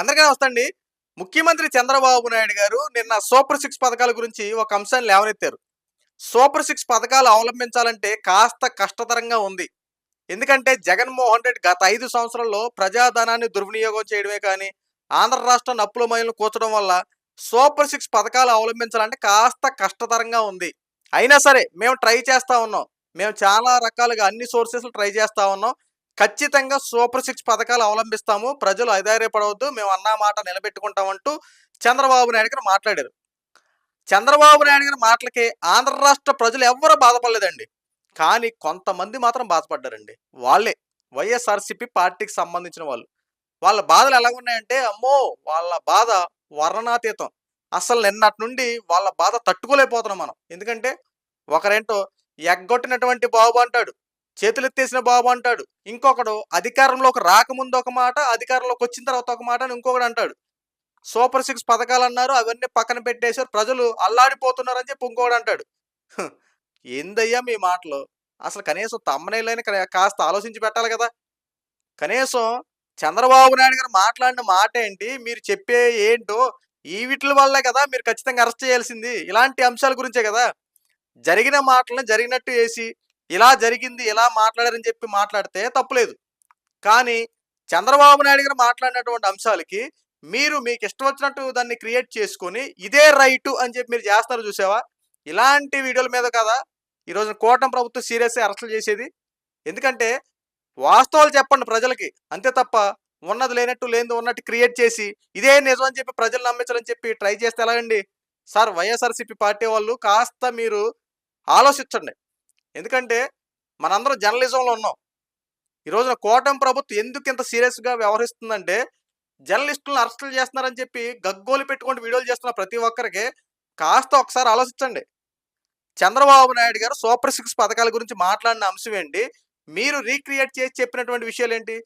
అందరికీ వస్తండి ముఖ్యమంత్రి చంద్రబాబు నాయుడు గారు నిన్న సూపర్ సిక్స్ పథకాల గురించి ఒక అంశాన్ని లేవనెత్తారు. సూపర్ సిక్స్ పథకాలు అవలంబించాలంటే కాస్త కష్టతరంగా ఉంది. ఎందుకంటే జగన్మోహన్ రెడ్డి గత ఐదు సంవత్సరాల్లో ప్రజాధనాన్ని దుర్వినియోగం చేయడమే కానీ ఆంధ్ర రాష్ట్రం అప్పుల మైలు కూర్చడం వల్ల సూపర్ సిక్స్ పథకాలు అవలంబించాలంటే కాస్త కష్టతరంగా ఉంది. అయినా సరే మేము ట్రై చేస్తా ఉన్నాం. మేము చాలా రకాలుగా అన్ని సోర్సెస్లు ట్రై చేస్తూ ఉన్నాం. ఖచ్చితంగా సూపర్ సిక్స్ పథకాలు అవలంబిస్తాము. ప్రజలు అధైర్యపడవద్దు. మేము అన్నా మాట నిలబెట్టుకుంటామంటూ చంద్రబాబు నాయుడు గారు మాట్లాడారు. చంద్రబాబు నాయుడు గారి మాటలకి ఆంధ్ర రాష్ట్ర ప్రజలు ఎవ్వరూ బాధపడలేదండి. కానీ కొంతమంది మాత్రం బాధపడ్డారండి. వాళ్ళే. వైఎస్ఆర్సిపి పార్టీకి సంబంధించిన వాళ్ళు. వాళ్ళ బాధలు ఎలా ఉన్నాయంటే అమ్మో! వాళ్ళ బాధ వర్ణనాతీతం. అసలు నిన్నటి నుండి వాళ్ళ బాధ తట్టుకోలేకపోతున్నాం మనం. ఎందుకంటే ఒకరేంటో ఎగ్గొట్టినటువంటి బాబు అంటాడు. చేతులెత్తేసిన బాబు అంటాడు. ఇంకొకడు అధికారంలోకి రాకముందు ఒక మాట అధికారంలోకి వచ్చిన తర్వాత ఒక మాట అని ఇంకొకడు అంటాడు. సూపర్ సిక్స్ పథకాలు అన్నారు అవన్నీ పక్కన పెట్టేశారు ప్రజలు అల్లాడిపోతున్నారని చెప్పి ఇంకొకడు అంటాడు. ఏందయ్యా మీ మాటలు? అసలు కనీసం తమ్మనేళ్ళని కాస్త ఆలోచించి పెట్టాలి కదా. కనీసం చంద్రబాబు నాయుడు గారు మాట్లాడిన మాట ఏంటి మీరు చెప్పే ఏంటో ఈ వీటి వల్లే కదా మీరు ఖచ్చితంగా అరెస్ట్ చేయాల్సింది. ఇలాంటి అంశాల గురించే కదా. జరిగిన మాటలను జరిగినట్టు వేసి ఇలా జరిగింది ఇలా మాట్లాడారని చెప్పి మాట్లాడితే తప్పులేదు. కానీ చంద్రబాబు నాయుడు గారు మాట్లాడినటువంటి అంశాలకి మీరు మీకు ఇష్టం వచ్చినట్టు దాన్ని క్రియేట్ చేసుకొని ఇదే రైటు అని చెప్పి మీరు చేస్తారు చూసావా? ఇలాంటి వీడియోల మీద కదా ఈరోజు కూటమి ప్రభుత్వం సీరియస్ అరెస్టులు చేసేది. ఎందుకంటే వాస్తవాలు చెప్పండి ప్రజలకి. అంతే తప్ప ఉన్నది లేనట్టు లేనిది ఉన్నట్టు క్రియేట్ చేసి ఇదే నిజం అని చెప్పి ప్రజలు నమ్మించాలని చెప్పి ట్రై చేస్తే ఎలాగండి? సార్ వైఎస్ఆర్సీపీ పార్టీ వాళ్ళు కాస్త మీరు ఆలోచించండి. ఎందుకంటే మనందరం జర్నలిజంలో ఉన్నాం. ఈ రోజున ప్రభుత్వం ఎందుకు ఇంత సీరియస్గా వ్యవహరిస్తుందంటే జర్నలిస్టులను అరెస్టులు చేస్తున్నారని చెప్పి గగ్గోలు పెట్టుకుంటూ వీడియోలు చేస్తున్న ప్రతి ఒక్కరికి కాస్త ఒకసారి ఆలోచించండి. చంద్రబాబు నాయుడు గారు సూపర్ సిక్స్ పథకాల గురించి మాట్లాడిన అంశం ఏంటి? మీరు రీక్రియేట్ చేసి చెప్పినటువంటి విషయాలు ఏంటి?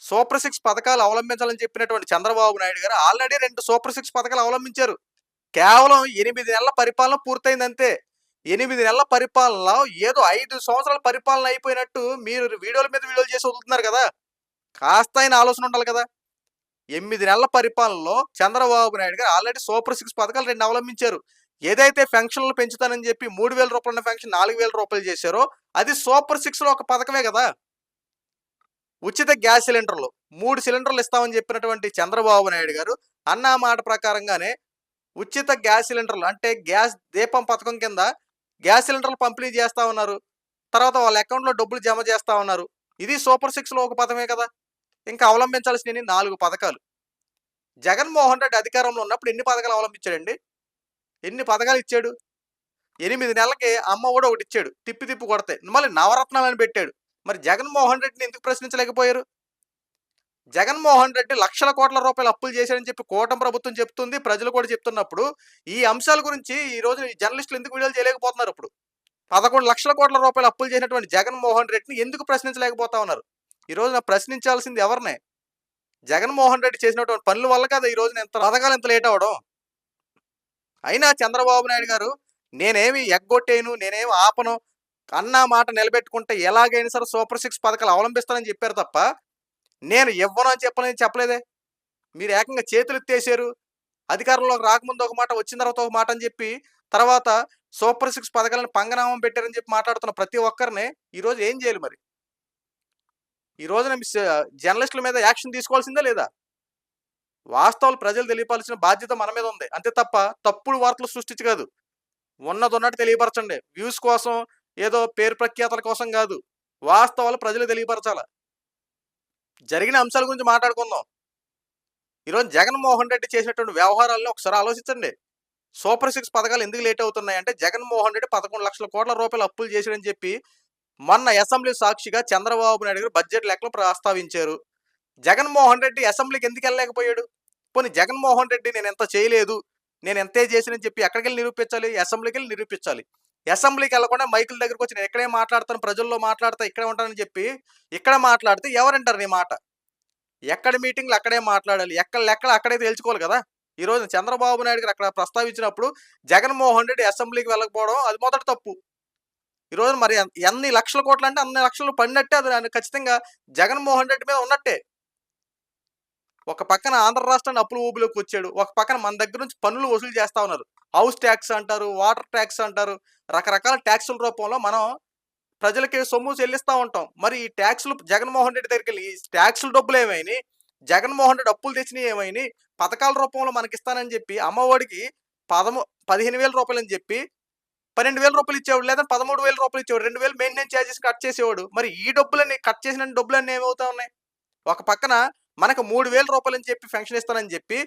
సూపర్ సిక్స్ పథకాలు అవలంబించాలని చెప్పినటువంటి చంద్రబాబు నాయుడు గారు ఆల్రెడీ రెండు సూపర్ సిక్స్ పథకాలు అవలంబించారు. కేవలం ఎనిమిది నెలల పరిపాలన పూర్తయిందంతే. ఎనిమిది నెలల పరిపాలనలో ఏదో ఐదు సంవత్సరాల పరిపాలన అయిపోయినట్టు మీరు వీడియోల మీద వీడియోలు చేసి వదులుతున్నారు కదా. కాస్త అయిన ఆలోచన ఉండాలి కదా. ఎనిమిది నెలల పరిపాలనలో చంద్రబాబు నాయుడు గారు ఆల్రెడీ సూపర్ సిక్స్ పథకాలు రెండు అవలంబించారు. ఏదైతే ఫెన్షన్లు పెంచుతానని చెప్పి మూడు వేల రూపాయల ఫెన్షన్ నాలుగు వేల రూపాయలు చేశారో అది సూపర్ సిక్స్లో ఒక పథకమే కదా. ఉచిత గ్యాస్ సిలిండర్లు మూడు సిలిండర్లు ఇస్తామని చెప్పినటువంటి చంద్రబాబు నాయుడు గారు అన్న మాట ప్రకారంగానే ఉచిత గ్యాస్ సిలిండర్లు అంటే గ్యాస్ దీపం పథకం కింద గ్యాస్ సిలిండర్లు పంపిణీ చేస్తూ ఉన్నారు. తర్వాత వాళ్ళ అకౌంట్లో డబ్బులు జమ చేస్తా ఉన్నారు. ఇది సూపర్ సిక్స్లో ఒక పథమే కదా. ఇంకా అవలంబించాల్సినవి నాలుగు పథకాలు. జగన్మోహన్ రెడ్డి అధికారంలో ఉన్నప్పుడు ఎన్ని పథకాలు అవలంబించాడండి? ఎన్ని పథకాలు ఇచ్చాడు? ఎనిమిది నెలలకి అమ్మ కూడా ఒకటి ఇచ్చాడు. తిప్పి తిప్పి కొడతాయి మళ్ళీ నవరత్నాలని పెట్టాడు. మరి జగన్మోహన్ రెడ్డిని ఎందుకు ప్రశ్నించలేకపోయారు? జగన్మోహన్ రెడ్డి లక్షల కోట్ల రూపాయలు అప్పులు చేశారని చెప్పి కూటమి ప్రభుత్వం చెప్తుంది. ప్రజలు కూడా చెప్తున్నప్పుడు ఈ అంశాల గురించి ఈ రోజు జర్నలిస్టులు ఎందుకు వీడియోలు చేయలేకపోతున్నారు ఇప్పుడు? పదకొండు లక్షల కోట్ల రూపాయలు అప్పులు చేసినటువంటి జగన్మోహన్ రెడ్డిని ఎందుకు ప్రశ్నించలేకపోతా ఉన్నారు? ఈ రోజున ప్రశ్నించాల్సింది ఎవరినే? జగన్మోహన్ రెడ్డి చేసినటువంటి పనుల వల్ల కదా ఈ రోజున ఎంత పథకాలు ఎంత లేట్ అవ్వడం? అయినా చంద్రబాబు నాయుడు గారు నేనేమి ఎగ్గొట్టేను నేనేమి ఆపను అన్న మాట నిలబెట్టుకుంటే ఎలాగైనా సరే సూపర్ సిక్స్ పథకాలు అవలంబిస్తానని చెప్పారు తప్ప నేను ఇవ్వను అని చెప్పలేని చెప్పలేదే? మీరు ఏకంగా చేతులు ఎత్తేసారు అధికారంలోకి రాకముందు ఒక మాట వచ్చిన తర్వాత ఒక మాట అని చెప్పి తర్వాత సూపర్ సిక్స్ పథకాలను పంగనామం పెట్టారని చెప్పి మాట్లాడుతున్న ప్రతి ఒక్కరిని ఈరోజు ఏం చేయాలి మరి? ఈ రోజున జర్నలిస్టుల మీద యాక్షన్ తీసుకోవాల్సిందే లేదా? వాస్తవాలు ప్రజలు తెలియపాల్సిన బాధ్యత మన మీద ఉంది. అంతే తప్ప తప్పుడు వార్తలు సృష్టించి కాదు. ఉన్నది ఉన్నట్టు తెలియపరచండి. వ్యూస్ కోసం ఏదో పేరు ప్రఖ్యాతల కోసం కాదు. వాస్తవాలు ప్రజలు తెలియపరచాలా. జరిగిన అంశాల గురించి మాట్లాడుకుందాం. ఈరోజు జగన్మోహన్ రెడ్డి చేసినటువంటి వ్యవహారాలను ఒకసారి ఆలోచించండి. సూపర్ సిక్స్ పథకాలు ఎందుకు లేట్ అవుతున్నాయి అంటే జగన్మోహన్ రెడ్డి పదకొండు లక్షల కోట్ల రూపాయలు అప్పులు చేశాడని చెప్పి మొన్న అసెంబ్లీ సాక్షిగా చంద్రబాబు నాయుడు గారు బడ్జెట్ లెక్కలు ప్రస్తావించారు. జగన్మోహన్ రెడ్డి అసెంబ్లీకి ఎందుకు వెళ్ళలేకపోయాడు? పోనీ జగన్మోహన్ రెడ్డి నేను ఎంత చేయలేదు? నేను ఎంతే చేసినని చెప్పి ఎక్కడికి వెళ్ళి నిరూపించాలి? అసెంబ్లీకి వెళ్ళి నిరూపించాలి. అసెంబ్లీకి వెళ్ళకుండా మైకుల దగ్గరకు వచ్చి నేను ఎక్కడే మాట్లాడతాను ప్రజల్లో మాట్లాడతా ఇక్కడే ఉంటానని చెప్పి ఇక్కడ మాట్లాడితే ఎవరంటారు నీ మాట? ఎక్కడ మీటింగ్లు అక్కడే మాట్లాడాలి ఎక్కడ లెక్కలు అక్కడే తేల్చుకోవాలి కదా? ఈరోజు చంద్రబాబు నాయుడు గారు అక్కడ ప్రస్తావించినప్పుడు జగన్మోహన్ రెడ్డి అసెంబ్లీకి వెళ్ళకపోవడం అది మొదటి తప్పు. ఈరోజు మరి ఎన్ని లక్షల కోట్లు అంటే అన్ని లక్షలు పడినట్టే అది ఖచ్చితంగా జగన్మోహన్ రెడ్డి మీద ఉన్నట్టే. ఒక పక్కన ఆంధ్ర రాష్ట్రాన్ని అప్పులు ఊబిలోకి వచ్చాడు ఒక పక్కన మన దగ్గర నుంచి పన్నులు వసూలు చేస్తా ఉన్నారు. హౌస్ ట్యాక్స్ అంటారు వాటర్ ట్యాక్స్ అంటారు రకరకాల ట్యాక్సుల రూపంలో మనం ప్రజలకి సొమ్ము చెల్లిస్తూ ఉంటాం. మరి ఈ ట్యాక్సులు జగన్మోహన్ రెడ్డి దగ్గరికి వెళ్ళి ఈ ట్యాక్సుల డబ్బులు ఏమైనాయి జగన్మోహన్ రెడ్డి అప్పులు తెచ్చినవి ఏమైనాయి పథకాల రూపంలో మనకి ఇస్తానని చెప్పి అమ్మఒడికి పదము పదిహేను వేల రూపాయలు అని చెప్పి పన్నెండు వేల రూపాయలు ఇచ్చేవాడు లేదా పదమూడు వేల రూపాయలు ఇచ్చేవాడు రెండు వేలు మెయింటెనెన్స్ ఛార్జెస్ కట్ చేసేవాడు. మరి ఈ డబ్బులన్నీ కట్ చేసిన డబ్బులన్నీ ఏమవుతా ఉన్నాయి? ఒక పక్కన మనకు మూడు వేల రూపాయలు అని చెప్పి పెన్షన్ ఇస్తానని చెప్పి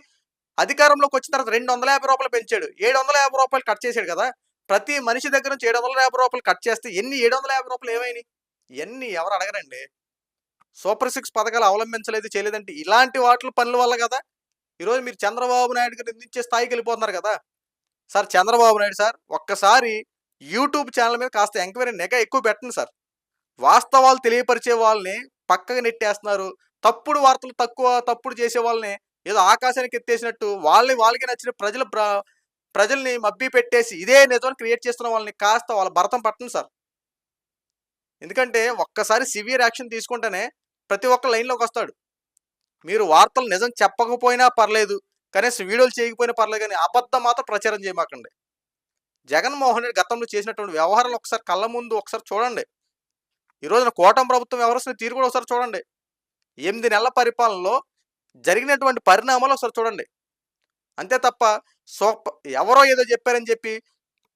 అధికారంలోకి వచ్చిన తర్వాత రెండు వందల యాభై రూపాయలు పెంచాడు. ఏడు వందల యాభై రూపాయలు కట్ చేశాడు కదా. ప్రతి మనిషి దగ్గర నుంచి ఏడు వందల యాభై రూపాయలు కట్ చేస్తే ఎన్ని ఏడు వందల యాభై రూపాయలు ఏమైనాయి? ఎన్ని? ఎవరు అడగరండి. సూపర్ సిక్స్ పథకాలు అవలంబించలేదు చేయలేదంటే ఇలాంటి వాటి పనుల వల్ల కదా. ఈరోజు మీరు చంద్రబాబు నాయుడు గారు నిందించే స్థాయికి వెళ్ళిపోతున్నారు కదా. సార్ చంద్రబాబు నాయుడు సార్ ఒక్కసారి యూట్యూబ్ ఛానల్ మీద కాస్త ఎంక్వైరీ నెగ ఎక్కువ పెట్టండి సార్. వాస్తవాలు తెలియపరిచే వాళ్ళని పక్కగా నెట్టేస్తున్నారు. తప్పుడు వార్తలు తక్కువ తప్పుడు చేసే వాళ్ళని ఏదో ఆకాశానికి ఎత్తేసినట్టు వాళ్ళని వాళ్ళకి నచ్చిన ప్రజల ప్ర- ప్రజల్ని మబ్బి పెట్టేసి ఇదే నిజం క్రియేట్ చేస్తున్న వాళ్ళని కాస్త వాళ్ళ భరతం పట్టను సార్. ఎందుకంటే ఒక్కసారి సివియర్ యాక్షన్ తీసుకుంటేనే ప్రతి ఒక్క లైన్లోకి వస్తాడు. మీరు వార్తలు నిజం చెప్పకపోయినా పర్లేదు కనీసం వీడియోలు చేయకపోయినా పర్లేదు కానీ అబద్ధం మాత్రం ప్రచారం చేయమాకండి. జగన్మోహన్ రెడ్డి గతంలో చేసినటువంటి వ్యవహారాలు ఒకసారి కళ్ళ ముందు ఒకసారి చూడండి. ఈ రోజున కూటమి ప్రభుత్వం వ్యవహరిస్తున్న తీరు కూడా ఒకసారి చూడండి. ఎనిమిది నెలల పరిపాలనలో జరిగినటువంటి పరిణామాలు ఒకసారి చూడండి. అంతే తప్ప సోప ఎవరో ఏదో చెప్పారని చెప్పి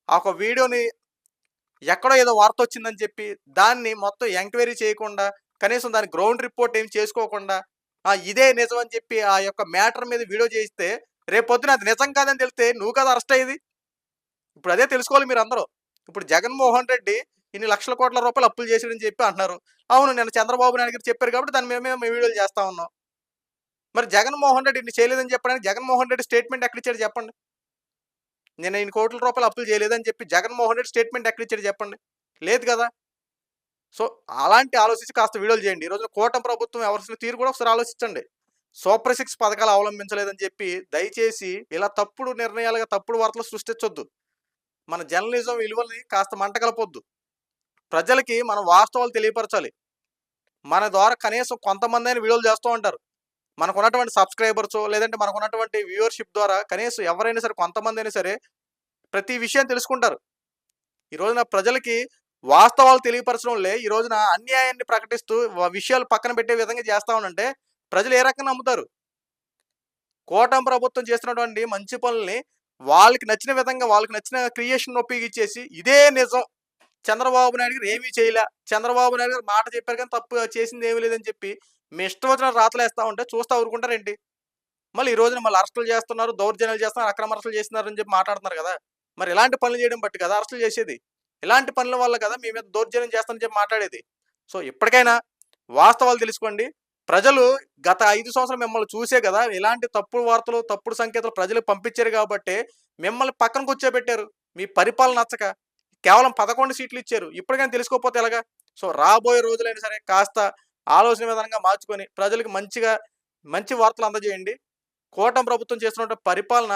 ఆ ఒక వీడియోని ఎక్కడో ఏదో వార్త వచ్చిందని చెప్పి దాన్ని మొత్తం ఎంక్వైరీ చేయకుండా కనీసం దాని గ్రౌండ్ రిపోర్ట్ ఏం చేసుకోకుండా ఆ ఇదే నిజం అని చెప్పి ఆ యొక్క మ్యాటర్ మీద వీడియో చేయిస్తే రేపు పొద్దున అది నిజం కాదని తెలిస్తే నువ్వు కదా అరెస్ట్ అయ్యేది? ఇప్పుడు అదే తెలుసుకోవాలి మీరు అందరూ. ఇప్పుడు జగన్మోహన్ రెడ్డి ఇన్ని లక్షల కోట్ల రూపాయలు అప్పులు చేశాడని చెప్పి అంటున్నారు. అవును నేను చంద్రబాబు నాయుడు గారు చెప్పారు కాబట్టి దాని మేమే మేము వీడియోలు చేస్తా ఉన్నాం. మరి జగన్మోహన్ రెడ్డి ఇన్ని చేయలేదని చెప్పడానికి జగన్మోహన్ రెడ్డి స్టేట్మెంట్ ఎక్కడ ఇచ్చాడు చెప్పండి. నేను ఇన్ని కోట్ల రూపాయలు అప్పులు చేయలేదని చెప్పి జగన్మోహన్ రెడ్డి స్టేట్మెంట్ ఎక్కడ ఇచ్చాడు చెప్పండి. లేదు కదా. సో అలాంటి ఆలోచించి కాస్త వీడియోలు చేయండి. ఈ రోజున కూటమి ప్రభుత్వం ఎవరిసిన తీరు కూడా ఒకసారి ఆలోచించండి. సూపర్ సిక్స్ పథకాలు అవలంబించలేదని చెప్పి దయచేసి ఇలా తప్పుడు నిర్ణయాలుగా తప్పుడు వార్తలు సృష్టించొద్దు. మన జర్నలిజం విలువల్ని కాస్త మంట కలపొద్దు. ప్రజలకి మనం వాస్తవాలు తెలియపరచాలి. మన ద్వారా కనీసం కొంతమంది అయినా వీడియోలు చేస్తూ ఉంటారు. మనకున్నటువంటి సబ్స్క్రైబర్స్ లేదంటే మనకు ఉన్నటువంటి వ్యూవర్షిప్ ద్వారా కనీసం ఎవరైనా సరే కొంతమంది అయినా సరే ప్రతి విషయం తెలుసుకుంటారు. ఈ రోజున ప్రజలకి వాస్తవాలు తెలియపరచడం లే ఈ రోజున అన్యాయాన్ని ప్రకటిస్తూ విషయాలు పక్కన పెట్టే విధంగా చేస్తా ఉంటే ప్రజలు ఏ రకంగా నమ్ముతారు? కోటం ప్రభుత్వం చేస్తున్నటువంటి మంచి పనుల్ని వాళ్ళకి నచ్చిన విధంగా వాళ్ళకి నచ్చిన క్రియేషన్ ఉపయోగించేసి ఇదే నిజం. చంద్రబాబు నాయుడు గారు ఏమీ చేయలే. చంద్రబాబు నాయుడు గారు మాట చెప్పారు కానీ తప్పు చేసింది ఏమీ లేదని చెప్పి మీ ఇష్టం వచ్చిన రాతలు వేస్తా ఉంటే చూస్తా ఊరుకుంటారేంటి? మళ్ళీ ఈ రోజున మళ్ళీ అరెస్టులు చేస్తున్నారు దౌర్జన్యాలు చేస్తున్నారు అక్రమ అరెస్టులు చేస్తున్నారు అని చెప్పి మాట్లాడుతున్నారు కదా! మరి ఇలాంటి పనులు చేయడం బట్టి కదా అరెస్టులు చేసేది? ఇలాంటి పనుల వల్ల కదా మీ మీద దౌర్జన్యం చేస్తానని చెప్పి మాట్లాడేది? సో ఇప్పటికైనా వాస్తవాలు తెలుసుకోండి. ప్రజలు గత ఐదు సంవత్సరాలు మిమ్మల్ని చూసే కదా ఇలాంటి తప్పుడు వార్తలు తప్పుడు సంకేతాలు ప్రజలకు పంపించారు కాబట్టి మిమ్మల్ని పక్కన కూర్చోబెట్టారు. మీ పరిపాలన నచ్చక కేవలం పదకొండు సీట్లు ఇచ్చారు. ఇప్పటికైనా తెలుసుకోకపోతే ఎలాగా? సో రాబోయే రోజులైనా సరే కాస్త ఆలోచన విధానంగా మార్చుకొని ప్రజలకు మంచిగా మంచి వార్తలు అందజేయండి. కూటమి ప్రభుత్వం చేస్తున్న పరిపాలన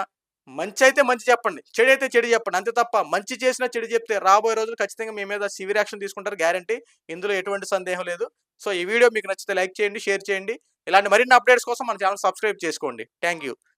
మంచి అయితే మంచి చెప్పండి చెడు అయితే చెడు చెప్పండి. అంతే తప్ప మంచి చేసినా చెడు చెప్తే రాబోయే రోజులు ఖచ్చితంగా మీ మీద సివియర్ యాక్షన్ తీసుకుంటారు గ్యారంటీ. ఇందులో ఎటువంటి సందేహం లేదు. సో ఈ వీడియో మీకు నచ్చితే లైక్ చేయండి షేర్ చేయండి. ఇలాంటి మరిన్ని అప్డేట్స్ కోసం మన ఛానల్ సబ్స్క్రైబ్ చేసుకోండి. Thank you